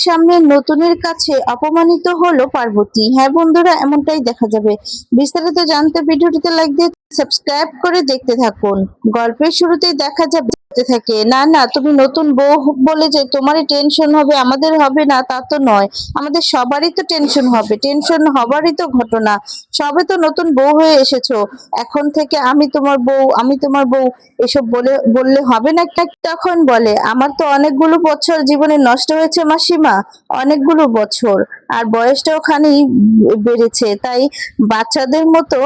সামনে নতুনের কাছে অপমানিত হলো পার্বতী। হ্যাঁ বন্ধুরা, এমনটাই দেখা যাবে। বিস্তারিত জানতে ভিডিওটিতে লাইক দিয়ে সাবস্ক্রাইব করে দেখতে থাকুন। গল্পের শুরুতেই দেখা যাবে থাকে, না না, তুমি নতুন বউ বলে যে তোমারই টেনশন হবে, আমাদের হবে না, তা তো নয়। আমাদের সবারই তো টেনশন হবে টেনশন হবারই তো ঘটনা। সবে তো নতুন বউ হয়ে এসেছ। এখন থেকে আমি তোমার বউ, আমি তোমার বউ। এসব বলে, বললে হবে না তখন বলে, আমার তো অনেকগুলো বছর জীবনে নষ্ট হয়েছে মাসিমা, অনেকগুলো বছর। আর বয়সটাও খানি বেড়েছে, তাই বাচ্চাদের মতো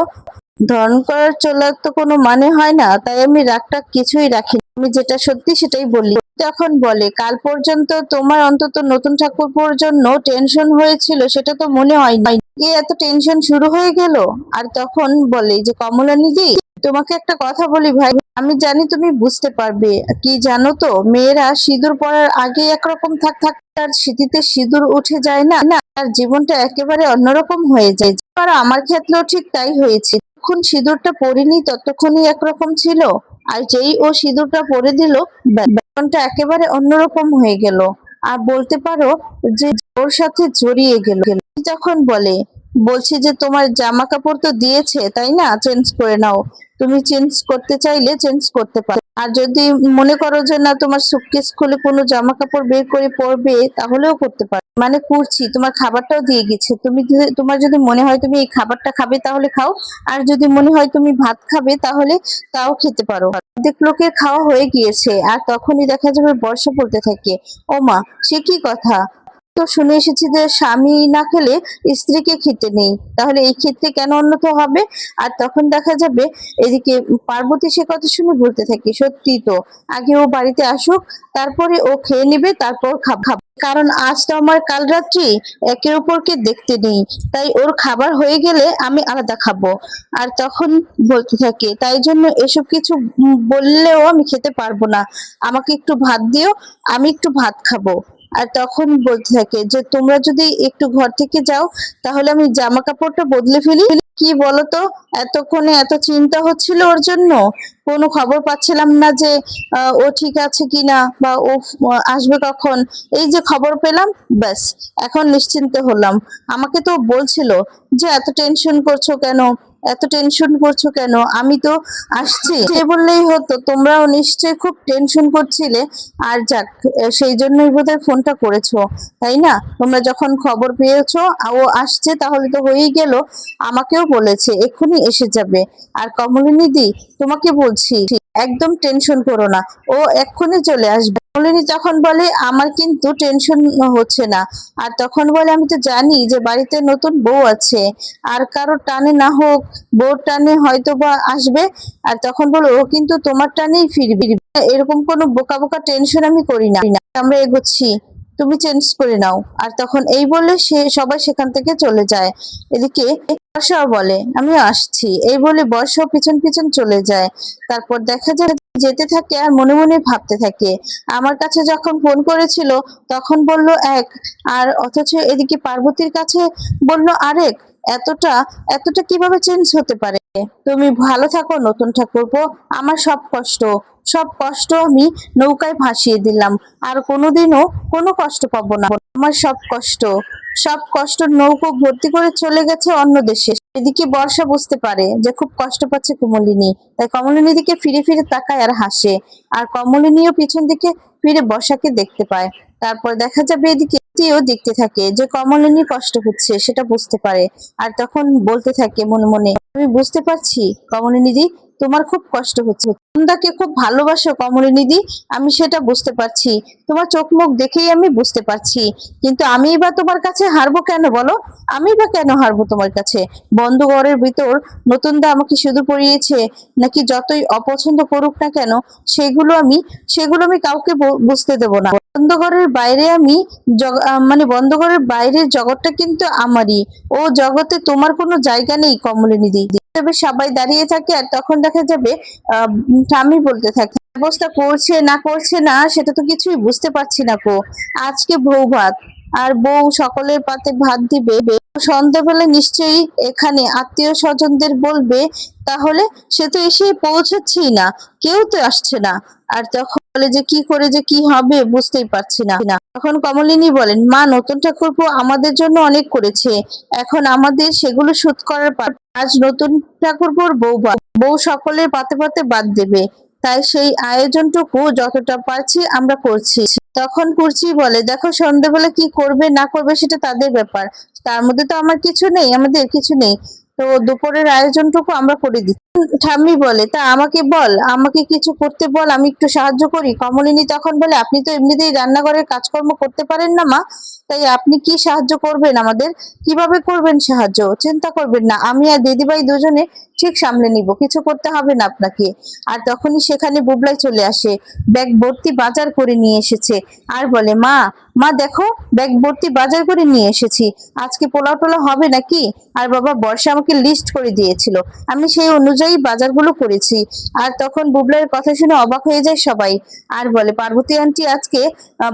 ধরন করার চলার তো কোনো মানে হয় না, তাই আমি রাগটা কিছুই রাখি আমি যেটা সত্যি সেটাই বলি। তখন বলে, কাল পর্যন্ত তোমার অন্তত নতুন ঠাকুরপুর জন্য টেনশন হয়েছিল, সেটা তো মনে হয় নাই এত টেনশন শুরু হয়ে গেল? আর তখন বলে, যে কমলানি দি তোমাকে একটা কথা বলি ভাই। আমি জানি তুমি বুঝতে পারবে। কি জানো তো, মেয়েরা সিঁদুর পরার আগে একরকম থাক থাক, তার স্মৃতিতে সিঁদুর উঠে যায় না না? তার জীবনটা একেবারে অন্যরকম হয়ে যায়। আর আমার ক্ষেত্রেও ঠিক তাই হয়েছে। যখন সিঁদুরটা পরিনি ততক্ষণই একরকম ছিল। আর যেই ও সিঁদুরটা পরে দিল, ব্য- ব্যাপারটা একেবারে অন্যরকম হয়ে গেল। আর বলতে পারো যে ওর সাথে জড়িয়ে গেল। যখন বলে বলছি যে তোমার জামা কাপড় তো দিয়েছে, তাই না? চেঞ্জ করে নাও। তুমি চেঞ্জ করতে চাইলে চেঞ্জ করতে পারো। আর যদি মনে করো যে না, তোমার সুটকেস খুলে কোনো জামা কাপড় বের করে পরবে, তাহলেও করতে পারো। মানে করছি, তোমার খাবারটাও দিয়ে গেছে। তুমি তোমার যদি মনে হয় তুমি এই খাবারটা খাবে, তাহলে খাও। আর যদি মনে হয় তুমি ভাত খাবে, তাহলে তাও খেতে পারো। অর্ধেক লোকের খাওয়া হয়ে গিয়েছে, আর তখনই দেখা যাবে বর্ষা পড়তে থাকে। ও মা সে কি কথা? তো শুনে এসেছি যে স্বামী না খেলে স্ত্রীকে খেতে নেই। তাহলে এই ক্ষেত্রে কেন উন্নত হবে? আর তখন দেখা যাবে এদিকে পার্বতী সে কথা শুনে বলতে থাকে, সত্যি তো, আগে ও বাড়িতে আসুক, তারপরে ও খেয়ে নেবে, তারপর খাব। খাবে কারণ আজ তো আমার কাল রাত্রি, একের উপরকে দেখতে নেই। তাই ওর খাবার হয়ে গেলে আমি আলাদা খাব। আর তখন বলতে থাকে, তাই জন্য এসব কিছু বললেও আমি খেতে পারব না। আমাকে একটু ভাত দিও, আমি একটু ভাত খাব। আর তখন বলতে থাকে যে তোমরা যদি একটু ঘর থেকে যাও, তাহলে আমি জামা কাপড়টা বদলে ফেলি। কি বলতো? এতক্ষণে এত চিন্তা হচ্ছিল ওর জন্য। কোনো খবর পাচ্ছিলাম না যে ও ঠিক আছে কিনা বা ও আসবে কখন। এই যে খবর পেলাম, ব্যাস। এখন নিশ্চিন্ত হলাম। আমাকে তো বলছিল যে, এত টেনশন করছ কেন? এত টেনশন করছ কেন? আমি তো আসছি। সে বললেই হতো, তোমরাও নিশ্চয়ই খুব টেনশন করছিলে। আর যাক সেই জন্যই বোধহয় ফোনটা করেছ, তাই না? তোমরা যখন খবর পেয়েছ ও আসছে, তাহলে তো হয়েই গেল। আমাকেও বলেছে, এক্ষুনি এসে যাবে। আর কমলিনী দি, তোমাকে বলছি। একদম টেনশন করো না। ও এক্ষুনি চলে আসবে। কমলিনী তখন বলে, আমার কিন্তু টেনশন হচ্ছে না। আর তখন বলে, আমি তো জানি যে বাড়িতে নতুন বউ আছে। আর কারও টানে না হোক, বউর টানে হয়তো বা আসবে। আর তখন বলো, ও কিন্তু তোমার টানেই ফিরবে। এরকম কোনো বোকা বোকা টেনশন আমি করি না। আমরা এগোচ্ছি। তুমি চেঞ্জ করে নাও। আর তখন এই বলে সে সবাই সেখান থেকে চলে যায়। এদিকে বর্ষাও বলে আমি আসছি। এই বলে বর্ষাও পিছন পিছন চলে যায়। তারপর দেখা যায় যেতে থাকে আর মনে মনে ভাবতে থাকে। আমার কাছে যখন ফোন করেছিল, তখন বলল, এক। আর অথচ এদিকে পার্বতীর কাছে বলল, আরেক। এতটা এতটা কীভাবে চেঞ্জ হতে পারে? তুমি ভালো থাকো নতুন ঠাকুরপো, আমার সব কষ্ট। সব কষ্ট আমি নৌকায় ভাসিয়ে দিলাম। আর কোনোদিনও কোনো কষ্ট পাবো না। আমার সব কষ্ট। সব কষ্ট নৌকো ভর্তি করে চলে গেছে অন্য দেশে। এদিকে বর্ষা বুঝতে পারে যে খুব কষ্ট পাচ্ছে কমলিনী। তাই কমলিনী দিকে ফিরে ফিরে তাকায় আর হাসে। আর কমলিনীও পিছন দিকে ফিরে বর্ষাকে দেখতে পায়। তারপর দেখা যাবে এদিকে দেখতে থাকে যে কমলিনী কষ্ট হচ্ছে, সেটা বুঝতে পারে। আর তখন বলতে থাকে মনে মনে আমি বুঝতে পারছি, কমলিনী দি তোমার খুব কষ্ট হচ্ছে। সন্ধ্যাকে খুব ভালোবাসো, কমলিনী দি আমি সেটা বুঝতে পারছি। তোমার চোখ মুখ দেখেই আমি বুঝতে পারছি। কিন্তু আমি বা তোমার কাছে হারবো কেন বলো? আমি বা কেন হারবো তোমার কাছে? বন্ধ ঘরের ভিতর নতুন দা আমাকে শুধু পড়িয়েছে নাকি যতই অপছন্দ করুক না কেন, সেগুলো আমি সেগুলো আমি কাউকে বুঝতে দেব না। বন্ধ ঘরের বাইরে আমি মানে বন্ধ ঘরের বাইরের জগৎটা কিন্তু আমারই। ও জগতে তোমার কোনো জায়গা নেই, কমলিনী দি তবে সবাই দাঁড়িয়ে থাকে আর তখন দেখা যাবে স্বামী বলতে থাকে, ব্যবস্থা করছে না করছে না, সেটা তো কিছুই বুঝতে পারছি না কো। আজকে বউ ভাত, আর বউ সকলের পাতে ভাত দিবে। সন্ধ্যাবেলা নিশ্চয়ই এখানে আত্মীয় স্বজনদের বলবে, তাহলে সে তো এসে পৌঁছাচ্ছেই না, কেউ তো আসছে না। আর তখন বলে যে কি করে যে কি হবে বুঝতেই পারছি না। তখন কমলিনী বলেন, মা, নতুন ঠাকুরপো আমাদের জন্য অনেক করেছে। এখন আমাদের সেগুলো শোধ করার আজ নতুন ঠাকুরপোর বউ বউ সকলের পাতে পাতে বাদ দেবে। তাই সেই আয়োজনটুকু যতটা পারছি আমরা করছি। তখন কুর্চি বলে, দেখো সন্ধ্যেবেলা কি করবে, না করবে সেটা তাদের ব্যাপার। তার মধ্যে তো আমার কিছু নেই, আমাদের কিছু নেই। তো দুপুরের আয়োজনটুকু আমরা করে দিচ্ছি। ঠাম্মি বলে, তা আমাকে বল, আমাকে কিছু করতে বল, আমি একটু সাহায্য করি। কমলিনী তখন বলে, আপনি তো এমনিতেই রান্নাঘরের কাজকর্ম করতে পারেন না, মা। তাই আপনি কি সাহায্য করবেন আমাদের? কীভাবে করবেন সাহায্য? চিন্তা করবেন না, আমি আর দিদিভাই দুজনে ঠিক সামলে নিব, কিছু করতে হবে না আপনাকে। আর তখনই সেখানে বুবলাই চলে আসে, ব্যাগ ভর্তি বাজার করে নিয়ে এসেছে। আর বলে, মা মা দেখো, ব্যাগ ভর্তি বাজার করে নিয়ে এসেছি, আজকে পোলাও টোলাও হবে নাকি? আর বাবা বর্ষা আমাকে লিস্ট করে দিয়েছিল, আমি সেই অনুযায়ী বাজারগুলো করেছি। আর তখন বুবলার কথা শুনে অবাক হয়ে যায় সবাই। আর বলে, পার্বতী আন্টি আজকে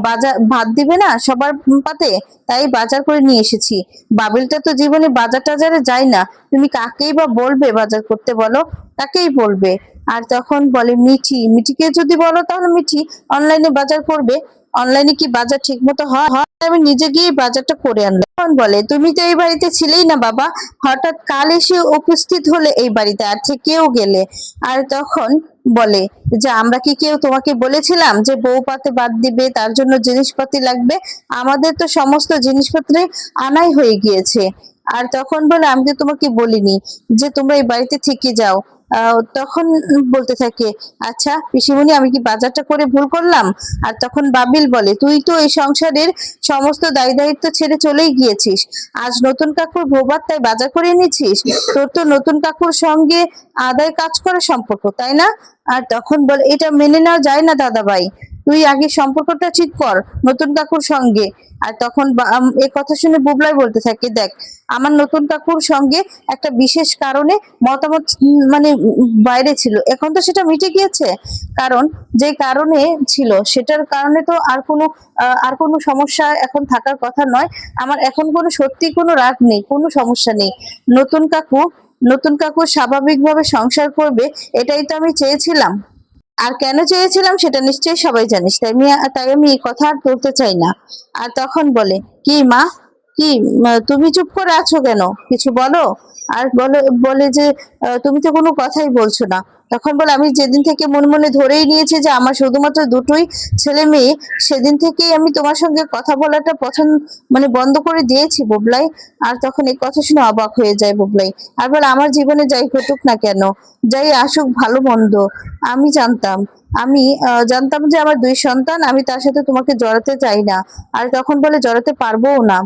বাজার, ভাত দিবে না সবার পাতে? তাই বাজার করে নিয়ে এসেছি। বাবিলটা তো জীবনে বাজার টাজারে যায় না। তুমি কাকেই বা বলবে বাজার করতে বলো? তাকেই বলবে? আর তখন বলে, মিঠি, মিঠিকে যদি বলো তাহলে মিঠি অনলাইনে বাজার করবে। অনলাইনে কি বাজার ঠিক মতো হয়, আমি নিজে গিয়ে বাজারটা করে আনলাম। তখন বলে, তুমি তো এই বাড়িতে ছিলেই না বাবা। হঠাৎ কাল এসে উপস্থিত হলে এই বাড়িতে, আর কেউ গেলে? আর তখন বলে, যে, আমরা কি কেউ তোমাকে বলেছিলাম যে বউ পাতে বাদ দিবে, তার জন্য জিনিসপাতি লাগবে? আমাদের তো সমস্ত জিনিসপত্রে আনাই হয়ে গিয়েছে। আর তখন বলে, আমি তো তোমাকে বলিনি যে তোমরা এই বাড়িতে থেকে যাও। তখন বলতে থাকে আচ্ছা পিসিমণি, আমি কি বাজারটা করে ভুল করলাম? আর তখন বাবিল বলে, তুই তো এই সংসারের সমস্ত দায়ী দায়িত্ব ছেড়ে চলেই গিয়েছিস। আজ নতুন কাকুর ভোবার তাই বাজার করে এনেছিস। তোর তো নতুন কাকুর সঙ্গে আদায় কাজ করা সম্পর্ক, তাই না? আর তখন বলে, এটা মেনে নেওয়া যায় না, দাদাভাই। তুই আগে সম্পর্কটা ঠিক কর, নতুন কাকুর সঙ্গে। আর তখন এ কথা শুনে বুবলাই বলতে থাকে, দেখ, আমার নতুন কাকুর সঙ্গে একটা বিশেষ কারণে মতামত মানে বাইরে ছিল। এখন তো সেটা মিটে গিয়েছে। কারণ, যে কারণে ছিল, সেটার কারণে তো আর কোনো আর কোনো সমস্যা এখন থাকার কথা নয়। আমার এখন কোনো সত্যি কোনো রাগ নেই, কোনো সমস্যা নেই। নতুন কাকু নতুন কাকু স্বাভাবিকভাবে সংসার করবে, এটাই তো আমি চেয়েছিলাম। আর কেন চেয়েছিলাম সেটা নিশ্চয়ই সবাই জানিস তাই আমি তাই আমি এই কথা আর তুলতে চাই না। আর তখন বলে, কি মা কি তুমি চুপ করে আছো কেন? কিছু বলো? আর বলে বলে যে তুমি তো কোনো কথাই বলছো না। তখন বলে, আমি যেদিন থেকে মনে মনে ধরেই নিয়েছি যে, আমার শুধুমাত্র দুটোই ছেলে মেয়ে, সেদিন থেকেই আমি তোমার সঙ্গে কথা বলাটা পছন্দ মানে বন্ধ করে দিয়েছি, বুবলাই। আর তখন এই কথা শুনে অবাক হয়ে যায় বুবলাই। আর বলে, আমার জীবনে যাই ঘটুক না কেন, যাই আসুক ভালো মন্দ, আমি জানতাম আমি জানতাম যে আমার দুই সন্তান, আমি তার সাথে তোমাকে জড়াতে চাই না। আর তখন বলে, জড়াতে পারবোও না।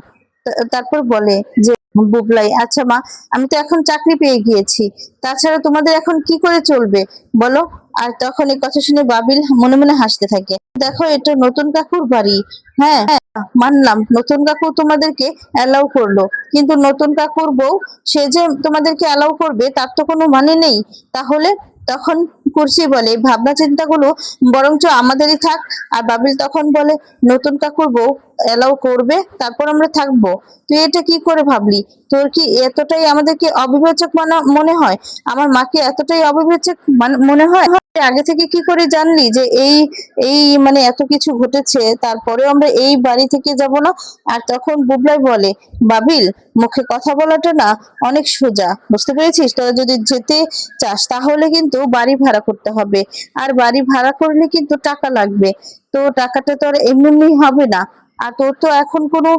তারপর বলে যে, বুবলাই আচ্ছা মা, আমি তো এখন চাকরি পেয়ে গিয়েছি। তাছাড়া তোমাদের এখন কি করে চলবে? বলো। আর তখন এই কথা শুনে বাবিল মনে মনে হাসতে থাকে। দেখো, এটা নতুন কাকুর বাড়ি। হ্যাঁ মানলাম, নতুন কাকু তোমাদেরকে অ্যালাউ করল। কিন্তু নতুন কাকুর বউ, সে যে তোমাদেরকে অ্যালাউ করবে, তার তো কোনো মানে নেই। তাহলে? তখন কুরসি বলে ভাবনা চিন্তাগুলো বরঞ্চ আমাদেরই থাক। আর বাবিল তখন বলে, নতুন কাকুর বউ অ্যালাউ করবে, তারপর আমরা থাকব। তুই এটা কি করে ভাবলি? তোর কি এতটাই আমাদেরকে অবিবেচক মানা- হয়? আমার মাকে এতটাই অবিবেচক মান- মনে হয়? আগে থেকে কি করে জানলি যে এই এই মানে এত কিছু ঘটেছে তারপরে আমরা এই বাড়ি থেকে যাব না? আর তখন বুবলাই বলে, বাবিল, মুখে কথা বলাটা না অনেক সোজা, বুঝতে পেরেছিস? তোরা যদি যেতে চাস, তাহলে কিন্তু বাড়ি ভাড়া করতে হবে। আর বাড়ি ভাড়া করলে কিন্তু টাকা লাগবে। তো টাকাটা তো আর এমনি এমনি হবে না। আর তোর তো এখন কোনো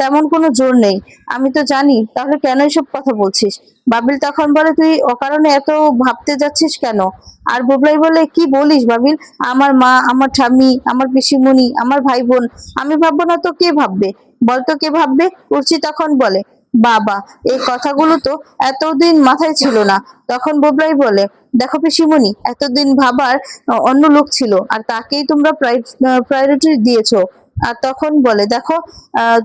তেমন কোনো জোর নেই। আমি তো জানি, তাহলে কেন এসব কথা বলছিস? বাবিল তখন বলে, তুই অকারণে এত ভাবতে যাচ্ছিস কেন? আর বুবলাই বলে, কি বলিস বাবিল? আমার মা, আমার ঠাম্মি, আমার পিসিমণি, আমার ভাই বোন আমি ভাববো না তো কে ভাববে? বলতো কে ভাববে? উর্চি তখন বলে, বাবা, এই কথাগুলো তো এতদিন মাথায় ছিল না। তখন বুবলাই বলে, দেখো পিসিমণি, এতদিন ভাবার অন্য লোক ছিল, আর তাকেই তোমরা প্রায়োরিটি দিয়েছ। আর তখন বলে, দেখো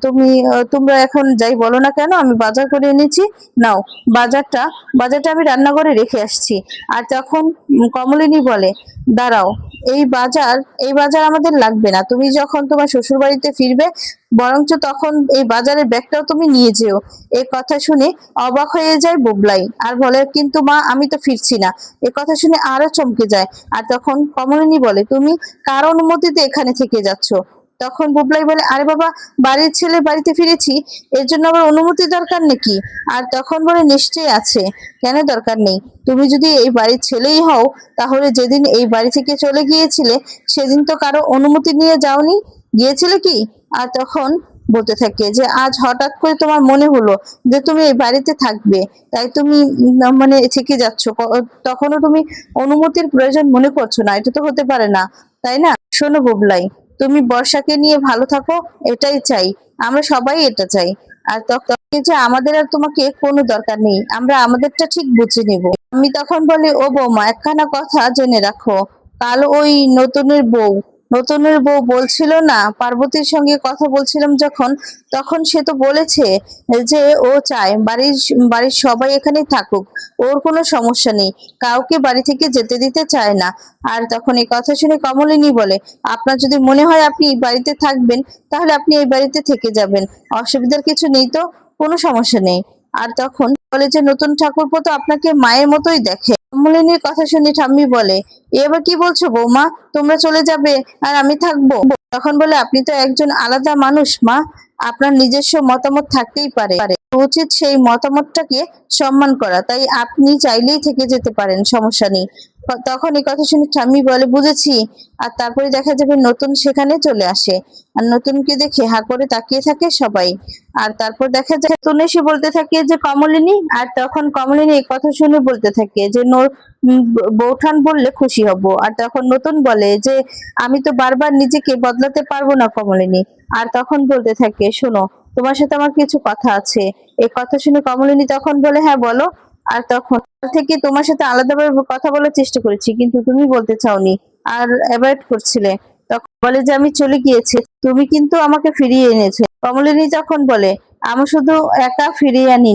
তুমি তোমরা এখন যাই বলো না কেন, আমি বাজার করে এনেছি, নাও, বাজারটা বাজারটা আমি রান্নাঘরে রেখে আসছি। আর তখন কমলিনী বলে, দাঁড়াও, এই বাজার এই বাজার আমাদের লাগবে না। তুমি যখন তোমার শ্বশুর বাড়িতে ফিরবে, বরঞ্চ তখন এই বাজারের ব্যাগটাও তুমি নিয়ে যেও। এই কথা শুনে অবাক হয়ে যায় বুবলাই, আর বলে, কিন্তু মা, আমি তো ফিরছি না। এ কথা শুনে আরও চমকে যায়, আর তখন কমলিনী বলে, তুমি কার অনুমতিতে এখানে থেকে যাচ্ছ? তখন বুবলাই বলে, আরে বাবা, বাড়ির ছেলে বাড়িতে ফিরেছি, এর জন্য আবার অনুমতি দরকার নাকি? আর তখন বলে, নিশ্চয়ই আছে, কেন দরকার নেই? তুমি যদি এই বাড়ির ছেলেই হও, তাহলে যেদিন এই বাড়ি থেকে চলে গিয়েছিলে, সেদিন তো কারও অনুমতি নিয়ে যাওনি? গিয়েছিলে কি? আর তখন বলতে থাকে যে, আজ হঠাৎ করে তোমার মনে হলো যে তুমি এই বাড়িতে থাকবে, তাই তুমি মানে থেকে যাচ্ছ। তখনও তুমি অনুমতির প্রয়োজন মনে করছ না, এটা তো হতে পারে না, তাই না? শোনো বুবলাই তুমি বর্ষাকে নিয়ে ভালো থাকো, এটাই চাই। আমরা সবাই এটা চাই। আর তখন যে আমাদের আর তোমাকে কোনো দরকার নেই, আমরা আমাদেরটা ঠিক বুঝে নেব। আমি তখন বলি, ও বৌমা, একখানা কথা জেনে রাখো। কাল ওই নতুনের বউ নতুনের বউ বলছিল না, পার্বতীর সঙ্গে কথা বলছিলাম যখন, তখন সে তো বলেছে যে ও চায় বাড়ির বাড়ির সবাই এখানে থাকুক, ওর কোনো সমস্যা নেই, কাউকে বাড়ি থেকে যেতে দিতে চায় না। আর তখন এই কথা শুনে কমলিনী বলে, আপনার যদি মনে হয় আপনি এই বাড়িতে থাকবেন, তাহলে আপনি এই বাড়িতে থেকে যাবেন, অসুবিধার কিছু নেই তো, কোনো সমস্যা নেই। আর তখন বলে যে, নতুন ঠাকুরপো তো আপনাকে মায়ের মতোই দেখে। মলিনীর কথা শুনে ঠাম্মি বলে, "এ এবার কি বলছো বৌমা? তোমরা চলে যাবে আর আমি থাকব? তখন বলে, আপনি তো একজন আলাদা মানুষ মা। আপনার নিজস্ব মতামত থাকতেই পারে। উচিত সেই মতামতটাকে সম্মান করা। তাই আপনি চাইলেই থেকে যেতে পারেন, সমস্যা নেই। তখন এই কথা শুনে ঠাম্মি বলে, বুঝেছি। আর তারপরে দেখা যাবে নতুন সেখানে চলে আসে। আর নতুনকে দেখে হা করে তাকিয়ে থাকে সবাই। আর তারপর দেখা যায়, নতুন এসে বলতে থাকে যে, কমলিনী। আর তখন কমলিনী এই কথা শুনে বলতে থাকে যে বৌঠান বললে খুশি হব। আর তখন নতুন বলে যে, আমি তো বারবার নিজেকে বদলাতে পারব না কমলিনী। আর তখন বলতে থাকে, শোনো তোমার সাথে আমার কিছু কথা আছে। এই কথা শুনে কমলিনী তখন বলে হ্যাঁ বলো। আর তখন থেকে তোমার সাথে আলাদাভাবে কথা বলার চেষ্টা করেছি, কিন্তু তুমি বলতে চাওনি আর অ্যাভয়েড করছিলে। তখন বলে যে, আমি চলে গিয়েছি, তুমি কিন্তু আমাকে ফিরিয়ে এনেছো। কমলিনী তখন বলে, আমি শুধু একা ফিরিয়ে আনি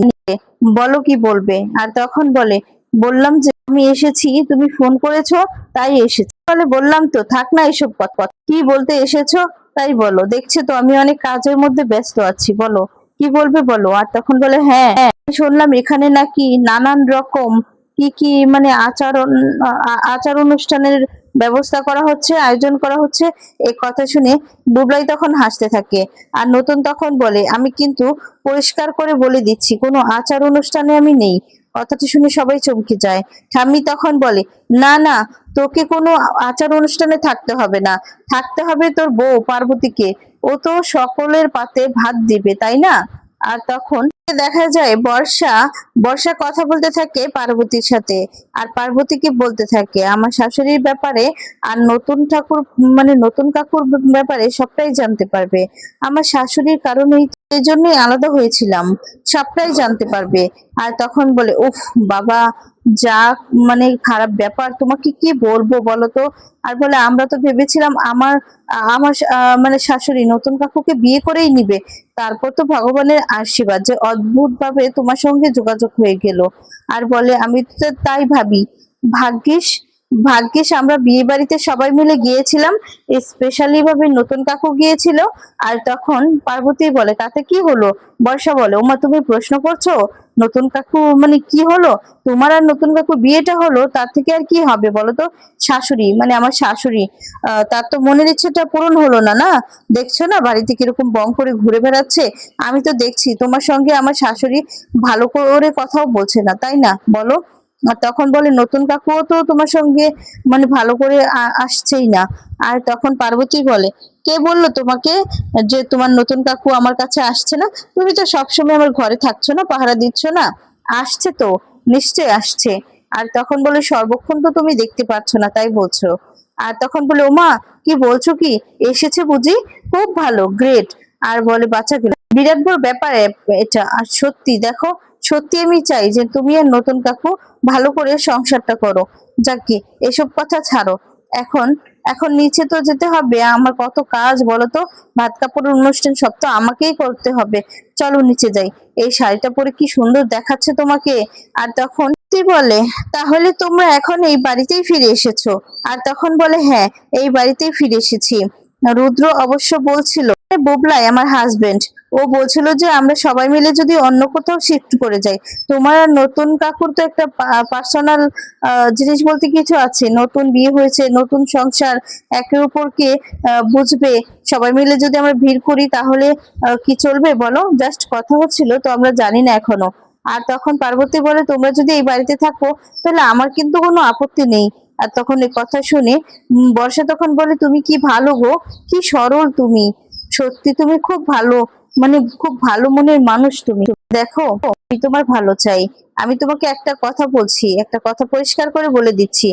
বলো কি বলবে? আর তখন বলে, বললাম যে, আমি এসেছি, তুমি ফোন করেছ, তাই এসেছি। বলে, বললাম তো, থাক না এসব কথা। কি বলতে এসেছ? তাই বলো দেখছ তো আমি অনেক কাজের মধ্যে ব্যস্ত আছি বলো। কি বলবে বলো? আর তখন বলে হ্যাঁ হ্যাঁ, শুনলাম এখানে নাকি নানান রকম কি কি মানে আচরণ আচার অনুষ্ঠানের ব্যবস্থা করা হচ্ছে আয়োজন করা হচ্ছে। এই কথা শুনে বুবলাই তখন হাসতে থাকে। আর নতুন তখন বলে আমি কিন্তু পরিষ্কার করে বলে দিচ্ছি কোনো আচার অনুষ্ঠানে আমি নেই। কথাটা শুনে সবাই চমকে যায়। ঠাম্মি তখন বলে, না না, তোকে কোনো আচার অনুষ্ঠানে থাকতে হবে না। থাকতে হবে তোর বউ, পার্বতীকে। ও তো সকলের পাতে ভাত দিবে, তাই না? আর তখন দেখা যায় বর্ষা বর্ষা কথা বলতে থাকে পার্বতীর সাথে আর পার্বতীকে বলতে থাকে? আমার শাশুড়ির ব্যাপারে আর নতুন ঠাকুর মানে নতুন কাকুর ব্যাপারে সবটাই জানতে পারবে। আমার শাশুড়ির কারণেই এই জন্যই আলাদা হয়েছিলাম, সবটাই জানতে পারবে। আর তখন বলে, উফ, বাবা, যা মানে খারাপ ব্যাপার, তোমাকে কি বলব বলো তো? আর বলে, আমরা তো ভেবেছিলাম আমার আমার মানে শাশুড়ি নতুন কাকুকে বিয়ে করেই নিবে। তারপর তো ভগবানের আশীর্বাদ যে অদ্ভুত ভাবে তোমার সঙ্গে যোগাযোগ হয়ে গেল। আর বলে, আমি তো তাই ভাবি। ভাগ্যিস ভাগ্যিস আমরা বিয়ে বাড়িতে সবাই মিলে গিয়েছিলাম স্পেশালি ভাবে নতুন কাকু গিয়েছিল। আর তখন পার্বতী বলে, তাতে কি হলো? বর্ষা বলে, ওমা, তুমি প্রশ্ন করছ? নতুন কাকু মানে কি হলো? তোমার আর নতুন কাকু বিয়েটা হলো, তার থেকে আর কি হবে বলো তো শাশুড়ি মানে আমার শাশুড়ি। তার তো মনের ইচ্ছেটা পূরণ হলো না না? দেখছ না বাড়িতে কীরকম বং করে ঘুরে বেড়াচ্ছে? আমি তো দেখছি, তোমার সঙ্গে আমার শাশুড়ি ভালো করে কথাও বলছে না, তাই না? বলো। আর তখন বলে, নতুন কাকুও তো তোমার সঙ্গে মানে ভালো করে আসছেই না। আর তখন পার্বতী বলে কে বলল তোমাকে যে তোমার নতুন কাকু আমার কাছে আসছে না? তুমি তো সবসময় আমার ঘরে থাকছো না, পাহারা দিচ্ছ না। আসছে তো নিশ্চয় আসছে। আর তখন বলে, সর্বক্ষণ তো তুমি দেখতে পাচ্ছ না, তাই বলছো। আর তখন বলে, ওমা, কি বলছো কি? এসেছে বুঝি? খুব ভালো গ্রেট আর বলে বাচ্চা বিরাট বড় ব্যাপার এটা। আর সত্যি, দেখো, সত্যি আমি চাই যে তুমি আর নতুন কাকু ভালো করে সংসারটা করো। যাকে এসব কথা ছাড়ো। এখন এখন নিচে তো যেতে হবে, আমার কত কাজ বলো তো ভাত কাপড়ের অনুষ্ঠান সব তো আমাকেই করতে হবে। চলো নিচে যাই। এই শাড়িটা পরে কি সুন্দর দেখাচ্ছে তোমাকে। আর তখন তুই বলে, তাহলে তোমরা এখন এই বাড়িতেই ফিরে এসেছ? আর তখন বলে হ্যাঁ এই বাড়িতেই ফিরে এসেছি। রুদ্র অবশ্য বলছিল বুবলাই, আমার হাজবেন্ড ও বলছিল যে আমরা সবাই মিলে যদি অন্য কোথাও শিফট করে যাই। তোমার আর নতুন কাকুর তো একটা পার্সোনাল জিনিস বলতে কিছু আছে। নতুন বিয়ে হয়েছে নতুন সংসার একে উপরকে আহ, বুঝবে। সবাই মিলে যদি আমরা ভিড় করি তাহলে কি চলবে বলো? জাস্ট কথা হচ্ছিল তো আমরা জানি না এখনও। আর তখন পার্বতী বলে তোমরা যদি এই বাড়িতে থাকো তাহলে আমার কিন্তু কোনো আপত্তি নেই। আর তখন এই কথা শুনে বর্ষা তখন বলে তুমি কি ভালো গো? কি সরল তুমি। সত্যি তুমি খুব ভালো। মানে খুব ভালো মনের মানুষ তুমি। দেখো, আমি তোমার ভালো চাই। আমি তোমাকে একটা কথা বলছি, একটা কথা পরিষ্কার করে বলে দিচ্ছি।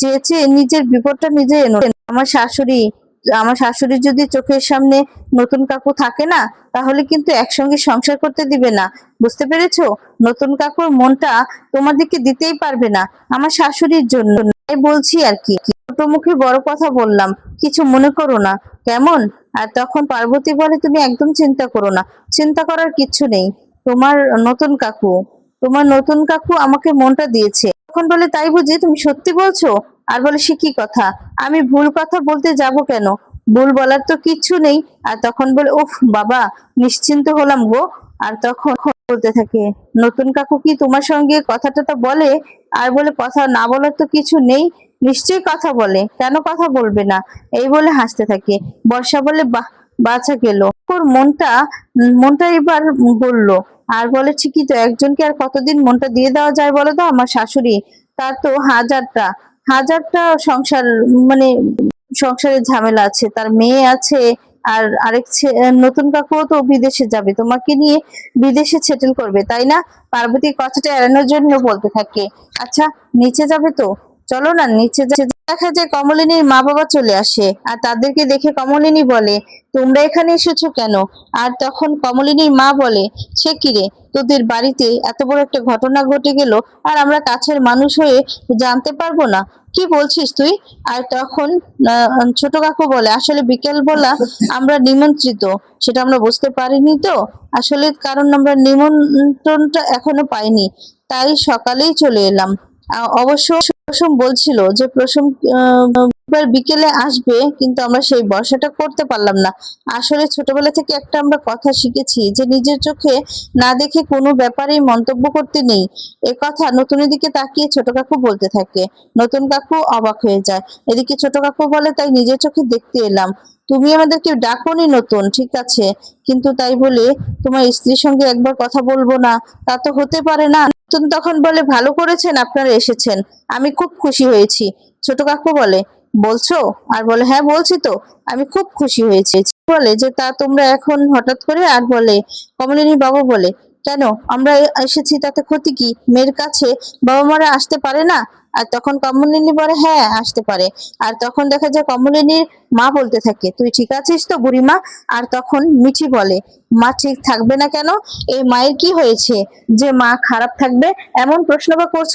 যে নিজের বিপদটা নিজে এনো। আমার শাশুড়ি আমার শাশুড়ি যদি চোখের সামনে নতুন কাকু থাকে না, তাহলে কিন্তু একসঙ্গে সংসার করতে দিবে না। বুঝতে পেরেছ? নতুন কাকুর মনটা তোমার দিকে দিতেই পারবে না, আমার শাশুড়ির জন্য। তাই বলছি আর কি ছোট মুখে বড় কথা বললাম, কিছু মনে করো না। কেমন? আর তখন পার্বতী বলে, তুমি একদম চিন্তা করো না, চিন্তা করার কিচ্ছু নেই। তোমার নতুন কাকু, তোমার নতুন কাকু আমাকে মনটা দিয়েছে। তখন বলে, তাই বুঝি, তুমি সত্যি বলছো? আর বলে, সে কি কথা? আমি ভুল কথা বলতে যাব কেন? ভুল বলার তো কিচ্ছু নেই। আর তখন বলে, উফ, বাবা, নিশ্চিন্ত হলাম গো। আর তখন বলতে থাকে, নতুন কাকু কি তোমার সঙ্গে কথাটা তো বলে? আর বলে কথা না বলার তো কিছু নেই, নিশ্চয়ই কথা বলে। কেন কথা বলবে না? এই বলে হাসতে থাকে। বর্ষা বলে, বাহ গেল। ওর মনটা মনটা এবার বলল, আর বলে, ঠিকই তো, একজনকে আর কতদিন মনটা দিয়ে দেওয়া যায় বলো তো আমার শাশুড়ি? তার তো হাজারটা হাজারটা সংসার মানে সংসারের ঝামেলা আছে, তার মেয়ে আছে আর আরেক নতুন কাকুও তো বিদেশে যাবে। তোমাকে নিয়ে বিদেশে সেটেল করবে, তাই না? পার্বতী কথাটা এড়ানোর জন্য বলতে থাকে। আচ্ছা নিচে যাবে তো? চলো না, নিচে দেখা যায় কমলিনীর মা বাবা চলে আসে আর তাদেরকে দেখে কমলিনী বলে, তোমরা এখানে এসেছ কেন? আর তখন কমলিনীর মা বলে, সে কিরে তোদের বাড়িতে এত বড় একটা ঘটনা ঘটে গেল আর আমরা কাছের মানুষ হয়ে জানতে পারব না। কি বলছিস তুই? আর তখন ছোট কাকু বলে, আসলে বিকেল বেলা আমরা নিমন্ত্রিত। সেটা আমরা বুঝতে পারিনি তো। আসলে কারণ আমরা নিমন্ত্রণটা এখনও পাইনি। তাই সকালেই চলে এলাম। অবশ্য প্রসম বলছিল যে প্রসম বিকেলে আসবে, কিন্তু আমরা সেই বর্ষাটা করতে পারলাম না। আসলে ছোটবেলা থেকে একটা আমরা কথা শিখেছি যে নিজের চোখে না দেখে কোনো ব্যাপারেই মন্তব্য করতে নেই। এ কথা নতুনের দিকে তাকিয়ে ছোট কাকু বলতে থাকে, নতুন কাকু অবাক হয়ে যায়। এদিকে ছোট কাকু বলে, তাই নিজের চোখে দেখতে এলাম। তুমি আমাদেরকে ডাকোনি নতুন, ঠিক আছে। কিন্তু তাই বলে তোমার স্ত্রীর সঙ্গে একবার কথা বলব না। তা তো হতে পারে না। নতুন তখন বলে, ভালো করেছেন, আপনারা এসেছেন। আমি খুব খুশি হয়েছি। ছোট কাকু বলে, বলছো? আর বলে হ্যাঁ বলছি তো। আমি খুব খুশি হয়েছি। বলে যে, তা তোমরা এখন হঠাৎ করে? আর বলে, কমলিনী বাবু বলে, কেন? আমরা এসেছি, তাতে ক্ষতি কি? মেয়ের কাছে বাবা মারা আসতে পারে না? আর তখন কমলিনী বলে হ্যাঁ আসতে পারে। আর তখন দেখা যায় কমলিনীর মা বলতে থাকে, তুই ঠিক আছিস তো বুড়িমা? আর তখন মিঠি বলে, মা ঠিক থাকবে না কেন? এই মায়ের কি হয়েছে? যে মা খারাপ থাকবে? এমন প্রশ্ন বা করছ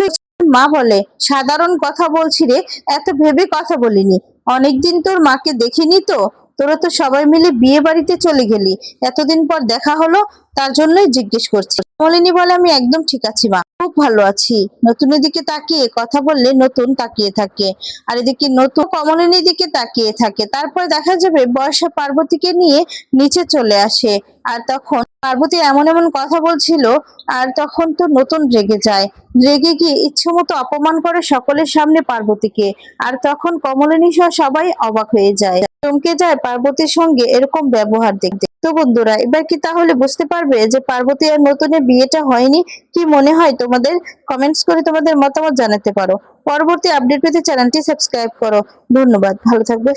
মা বলে, সাধারণ কথা বলছি রে, এত ভেবে কথা বলিনি। অনেকদিন তোর মাকে দেখিনি তো? তোরা তো সবাই মিলে বিয়ে বাড়িতে চলে গেলি। এতদিন পর দেখা হলো তার জন্যই জিজ্ঞেস করছি। মলিনী বলে আমি একদম ঠিক আছি, মা। খুব ভালো আছি। নতুনের দিকে তাকিয়ে কথা বললে নতুন তাকিয়ে থাকে। আর এদিকে নতুন কমলিনীর দিকে তাকিয়ে থাকে। তারপর দেখা যাবে বর্ষা পার্বতীকে নিয়ে নিচে চলে আসে। আর তখন পার্বতী এমন এমন কথা বলছিল, আর তখন তো নতুন রেগে যায়। রেগে গিয়ে ইচ্ছে মতো অপমান করে সকলের সামনে পার্বতীকে। আর তখন কমলিনী সহ সবাই অবাক হয়ে যায়। চমকে যায় পার্বতীর সঙ্গে এরকম ব্যবহার দেখতে। তো বন্ধুরা, এবার কি তাহলে বুঝতে পারবে যে পার্বতী আর নতুনের বিয়েটা হয়নি? কি মনে হয় তোমাদের? কমেন্টস করে তোমাদের মতামত জানাতে পারো। পরবর্তী আপডেট পেতে চ্যানেলটি সাবস্ক্রাইব করো। ধন্যবাদ। ভালো থাকবে